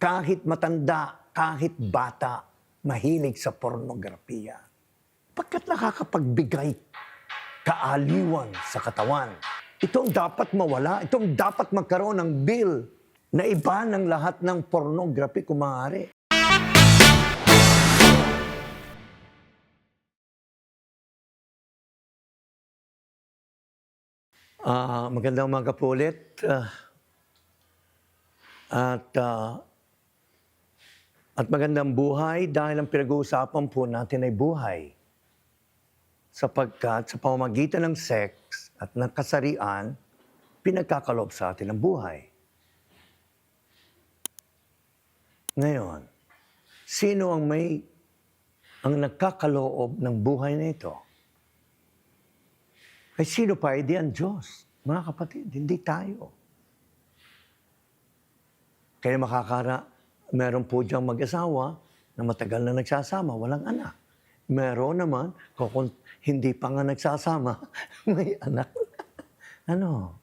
kahit matanda, kahit bata, mahilig sa pornografiya. Pagkat nakakapagbigay kaaliwan sa katawan. Ito ang dapat mawala. Ito ang dapat magkaroon ng bill na iba ng lahat ng pornography kung maaari. Ah, magandang umaga po ulit. Ah, at ah, at magandang buhay dahil ang pinag-uusapan po natin ay buhay. Sapagkat sa pamamagitan ng sex at ng kasarian, pinagkakalob sa atin ang buhay. Ngayon, sino ang may ang nagkakaloob ng buhay na ito? Ay sino pa? Hindi ang Diyos. Mga kapatid, hindi tayo. Kaya makakara, meron po diyang mag-asawa na matagal na nagsasama, walang anak. Meron naman, kung hindi pa nga nagsasama, may anak. ano?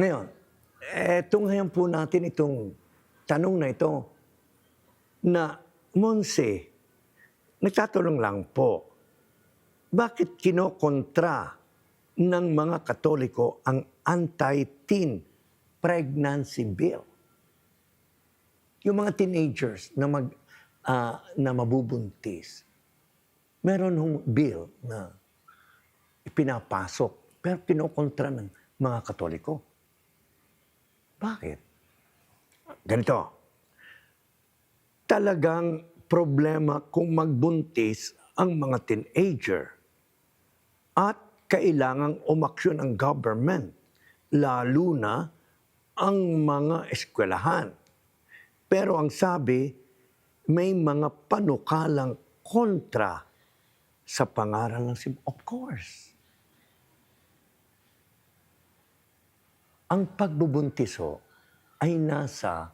Ngayon, eto ngayon po natin itong tanong na ito na Monse, nagtatanong lang po, bakit kinokontra ng mga Katoliko ang anti-teen pregnancy bill? Yung mga teenagers na mag ah, na mabubuntis. Meron hong bill na ipinapasok pero kinokontra ng mga Katoliko. Bakit? Ganito. Talagang problema kung magbuntis ang mga teenager at kailangang umaksyon ang government, lalo na ang mga eskwelahan. Pero ang sabi, may mga panukalang kontra sa pangaral ng sim. Of course. Ang pagbubuntis ho ay nasa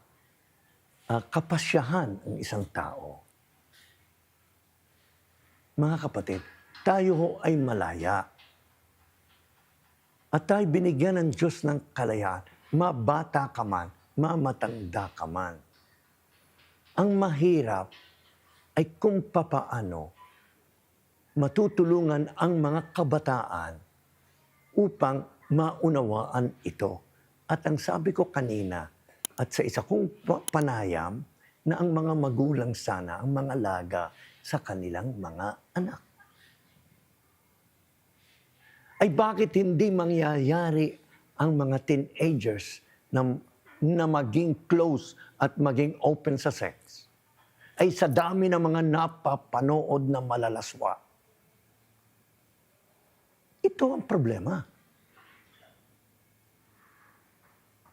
ah, kapasyahan ng isang tao. Mga kapatid, tayo ho ay malaya. At tayo binigyan ng Diyos ng kalayaan. Mabata ka man, mamatanda ka man. Ang mahirap ay kung papaano matutulungan ang mga kabataan upang maunawaan ito. At ang sabi ko kanina, at sa isa kong pa- panayam, na ang mga magulang sana, ang mga laga sa kanilang mga anak. Ay bakit hindi mangyayari ang mga teenagers na, na maging close at maging open sa sex? Ay sa dami ng mga napapanood na malalaswa. Ito ang problema.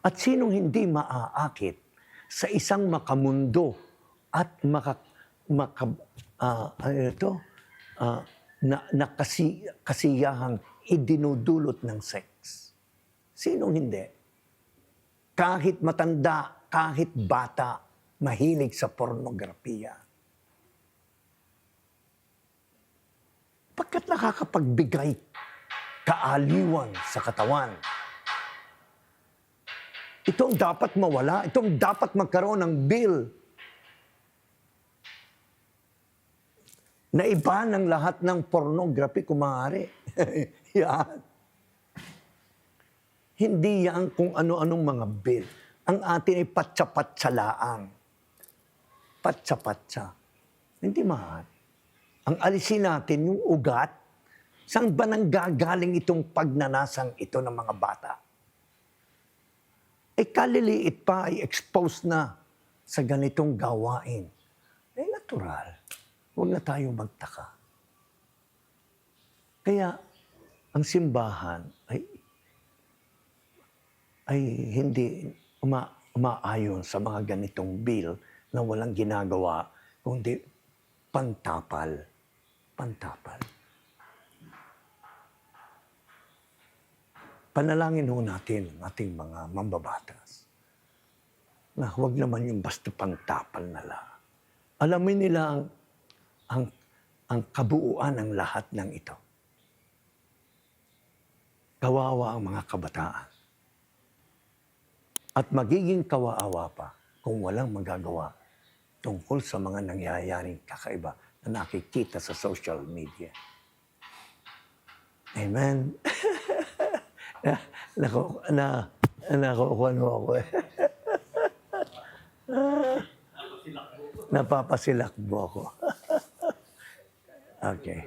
At sinong hindi maaakit sa isang makamundo at maka, maka ano ito, Ah, na, na kasi, kasiyahang idinudulot ng sex? Sinong hindi? Kahit matanda, kahit bata, mahilig sa pornografiya. Pagkat nakakapagbigay kaaliwan sa katawan. Ito ang dapat mawala. Ito ang dapat magkaroon ng bill na iba ng lahat ng pornography kung maaari. yan. Hindi yan kung ano-anong mga bill. Ang atin ay patsa-patsa laang. Patsa-patsa. Hindi mahal. Ang alisin natin yung ugat, saan ba nang gagaling itong pagnanasang ito ng mga bata? Eh kaliliit pa ay exposed na sa ganitong gawain. Eh natural. Huwag na tayo magtaka. Kaya ang simbahan ay ay hindi uma, umaayon sa mga ganitong bill na walang ginagawa kundi pantapal. Pantapal. Panalangin ho natin ang ating mga mambabatas na huwag naman yung basta pantapal na lang. Alamin nila ang, ang, ang kabuuan ng lahat ng ito. Kawawa ang mga kabataan. At magiging kawaawa pa kung walang magagawa tungkol sa mga nangyayaring kakaiba na nakikita sa social media. Amen. na, nako, na, nakukuha ako eh. Napapasilakbo ako. okay.